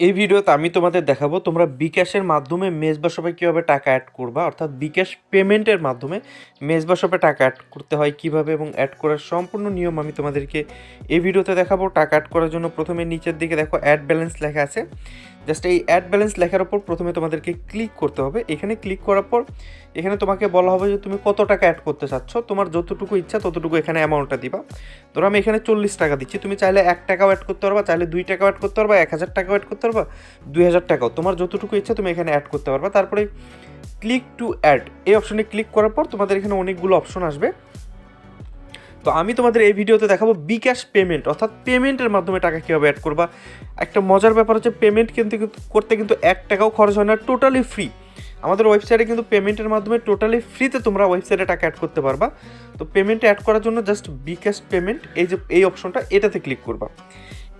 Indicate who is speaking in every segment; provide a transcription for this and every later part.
Speaker 1: এই ভিডিওতে আমি তোমাদের দেখাবো তোমরা বিকাশের মাধ্যমে মেজবা শপে কীভাবে টাকা অ্যাড করবা, অর্থাৎ বিকাশ পেমেন্টের মাধ্যমে মেজবা শপে টাকা অ্যাড করতে হয় কীভাবে এবং অ্যাড করার সম্পূর্ণ নিয়ম আমি তোমাদেরকে এই ভিডিওতে দেখাবো। টাকা অ্যাড করার জন্য প্রথমে নিচের দিকে দেখো অ্যাড ব্যালেন্স লেখা আছে। জাস্ট এই অ্যাড ব্যালেন্স লেখার ওপর প্রথমে তোমাদেরকে ক্লিক করতে হবে। এখানে ক্লিক করার পর এখানে তোমাকে বলা হবে যে তুমি কত টাকা অ্যাড করতে চাচ্ছ। তোমার যতটুকু ইচ্ছা ততটুকু এখানে অ্যামাউন্টটা দিবা। ধরো আমি এখানে চল্লিশ টাকা দিচ্ছি। তুমি চাইলে এক টাকাও অ্যাড করতে পারবা, চাইলে দুই টাকাও অ্যাড করতে পারবা, এক হাজার টাকাও অ্যাড করতে পারবা, দুই হাজার টাকাও। তোমার যতটুকু ইচ্ছা তুমি এখানে অ্যাড করতে পারবা। তারপরে ক্লিক টু অ্যাড এই অপশনে ক্লিক করার পর তোমাদের এখানে অনেকগুলো অপশন আসবে। তো আমি তোমাদের এই ভিডিওতে দেখাবো বিকাশ পেমেন্ট অর্থাৎ পেমেন্টের মাধ্যমে টাকা কীভাবে অ্যাড করবা। একটা মজার ব্যাপার হচ্ছে পেমেন্ট কিন্তু করতে কিন্তু এক টাকাও খরচ হয় না টোটালি ফ্রি আমাদের ওয়েবসাইটে কিন্তু পেমেন্টের মাধ্যমে টোটালি ফ্রিতে তোমরা ওয়েবসাইটে টাকা অ্যাড করতে পারবা। তো পেমেন্টে অ্যাড করার জন্য জাস্ট বিকাশ পেমেন্ট এই যে, এই অপশনটা এটাতে ক্লিক করবা।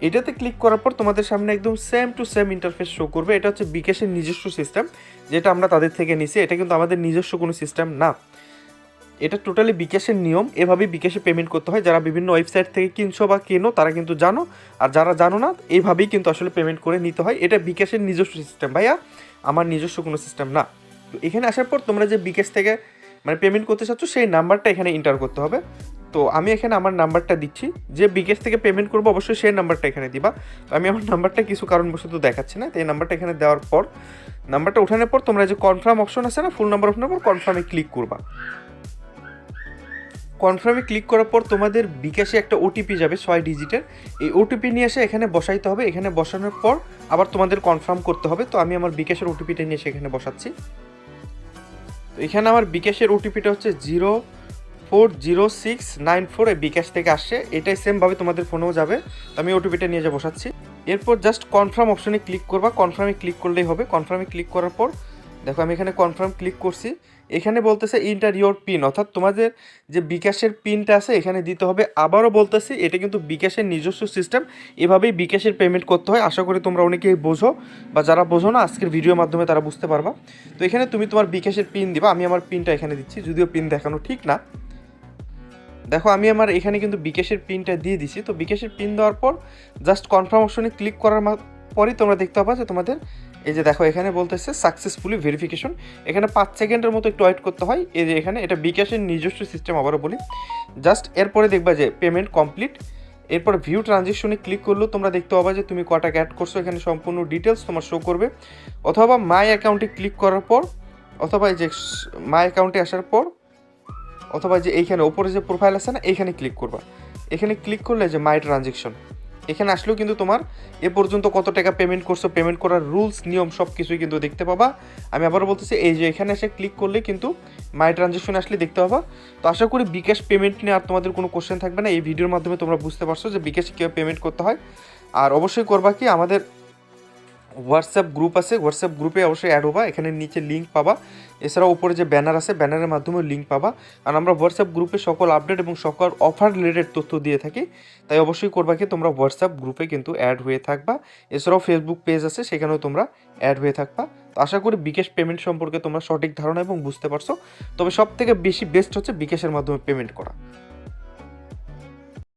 Speaker 1: এটাতে ক্লিক করার পর তোমাদের সামনে একদম same to same interface show করবে। এটা হচ্ছে বিকাশের নিজস্ব সিস্টেম যেটা আমরা তাদের থেকে নিছি। এটা কিন্তু আমাদের নিজস্ব কোনো সিস্টেম না। এটা টোটালি বিকাশের নিয়ম। এভাবেই বিকাশে পেমেন্ট করতে হয়। যারা বিভিন্ন ওয়েবসাইট থেকে কিনছো বা কেনো, তারা কিন্তু জানো। আর যারা জানো না এইভাবেই কিন্তু আসলে পেমেন্ট করে নিতে হয়। এটা বিকাশের নিজস্ব সিস্টেম ভাইয়া, আমার নিজস্ব কোনো সিস্টেম না। তো এখানে আসার পর তোমরা যে বিকাশ থেকে মানে পেমেন্ট করতে চাচ্ছ, সেই নাম্বারটা এখানে এন্টার করতে হবে। তো আমি এখানে আমার নাম্বারটা দিচ্ছি। যে বিকাশ থেকে পেমেন্ট করব, অবশ্যই সেই নাম্বারটা এখানে দিবা। তো আমি আমার নাম্বারটা কিছু কারণবশত দেখাচ্ছি না। তো এই নাম্বারটা এখানে দেওয়ার পর, নাম্বারটা ওঠানোর পর তোমরা যে কনফার্ম অপশন আছে না ফুল নাম্বার ওঠানোর পর কনফার্মে ক্লিক করবা। কনফার্মে ক্লিক করার পর তোমাদের বিকাশে একটা ওটিপি যাবে ছয় ডিজিটের এই ওটিপি নিয়ে এসে এখানে বসাইতে হবে। এখানে বসানোর পর আবার তোমাদের কনফার্ম করতে হবে। তো আমি আমার বিকাশের ওটিপিটা নিয়ে এসে এখানে বসাচ্ছি। তো এখানে আমার বিকাশের ওটিপিটা হচ্ছে zero four zero six nine four এই বিকাশ থেকে আসছে। এটাই সেমভাবে তোমাদের ফোনেও যাবে। তো আমি ওটিপিটা নিয়ে যা বসাচ্ছি। এরপর জাস্ট কনফার্ম অপশনে ক্লিক করবা। কনফার্মে ক্লিক করলেই হবে। কনফার্মে ক্লিক করার পর দেখো, আমি এখানে কনফার্ম ক্লিক করছি। এখানে বলতেছে ইন্টার ইয়োর পিন অর্থাৎ তোমাদের যে বিকাশের পিনটা আছে, এখানে দিতে হবে। আবারও বলতেছি, এটা কিন্তু বিকাশের নিজস্ব সিস্টেম এভাবেই বিকাশের পেমেন্ট করতে হয়। আশা করি তোমরা অনেকেই বোঝো, বা যারা বোঝো না, আজকের ভিডিওর মাধ্যমে তারা বুঝতে পারবা। তো এখানে তুমি তোমার বিকাশের পিন দিবা। আমি আমার পিনটা এখানে দিচ্ছি, যদিও পিন দেখানো ঠিক না। দেখো, আমি আমার এখানে কিন্তু বিকাশের পিনটা দিয়ে দিছি। তো বিকাশের পিন দেওয়ার পর জাস্ট কনফার্ম অপশনে ক্লিক করার পরই তোমরা দেখতে পাবা যে তোমাদের এই যে দেখো, এখানে বলতেছে সাকসেসফুলি ভেরিফিকেশন এখানে পাঁচ সেকেন্ডের মতো একটু ওয়েট করতে হয়। এই যে এখানে, এটা বিকাশের নিজস্ব সিস্টেম আবারও বলি। জাস্ট এরপরে দেখবা যে পেমেন্ট কমপ্লিট এরপর ভিউ ট্রানজেকশনে ক্লিক করলেও তোমরা দেখতে পাবা যে তুমি কটা অ্যাড করছ। এখানে সম্পূর্ণ ডিটেলস তোমার শো করবে। অথবা মাই অ্যাকাউন্টে ক্লিক করার পর, অথবা যে মাই অ্যাকাউন্টে আসার পর, অথবা যে এইখানে, ওপরে যে প্রোফাইল আছে না, এইখানে ক্লিক করবা। এখানে ক্লিক করলে যে মাই ট্রানজেকশন এখানে আসলেও কিন্তু তোমার এ পর্যন্ত কত টাকা পেমেন্ট করছ পেমেন্ট করার রুলস নিয়ম সব কিছুই কিন্তু দেখতে পাবা। আমি আবারও বলতেছি, এই যে এখানে এসে ক্লিক করলে কিন্তু মাই ট্রানজেকশন আসলে দেখতে পাবা। তো আশা করি বিকাশ পেমেন্ট নিয়ে আর তোমাদের কোনো কোশ্চেন থাকবে না। এই ভিডিওর মাধ্যমে তোমরা বুঝতে পারছ যে বিকাশে কীভাবে পেমেন্ট করতে হয়। আর অবশ্যই করবা কি, আমাদের হোয়াটসঅ্যাপ গ্রুপ আছে হোয়াটসঅ্যাপ গ্রুপে অবশ্যই অ্যাড হবা, এখানে নিচে লিঙ্ক পাবা। এছাড়াও উপরে যে ব্যানার আছে ব্যানারের মাধ্যমে লিঙ্ক পাবা। আর আমরা হোয়াটসঅ্যাপ গ্রুপে সকল আপডেট এবং সকল অফার রিলেটেড তথ্য দিয়ে থাকি, তাই অবশ্যই করবা কি, তোমরা হোয়াটসঅ্যাপ গ্রুপে কিন্তু অ্যাড হয়ে থাকবা। এছাড়াও ফেসবুক পেজ আছে, সেখানেও তোমরা অ্যাড হয়ে থাকবা। তো আশা করি বিকাশ পেমেন্ট সম্পর্কে তোমরা সঠিক ধারণা এবং বুঝতে পারছ। তবে সব থেকে বেশি বেস্ট হচ্ছে বিকাশের মাধ্যমে পেমেন্ট করা।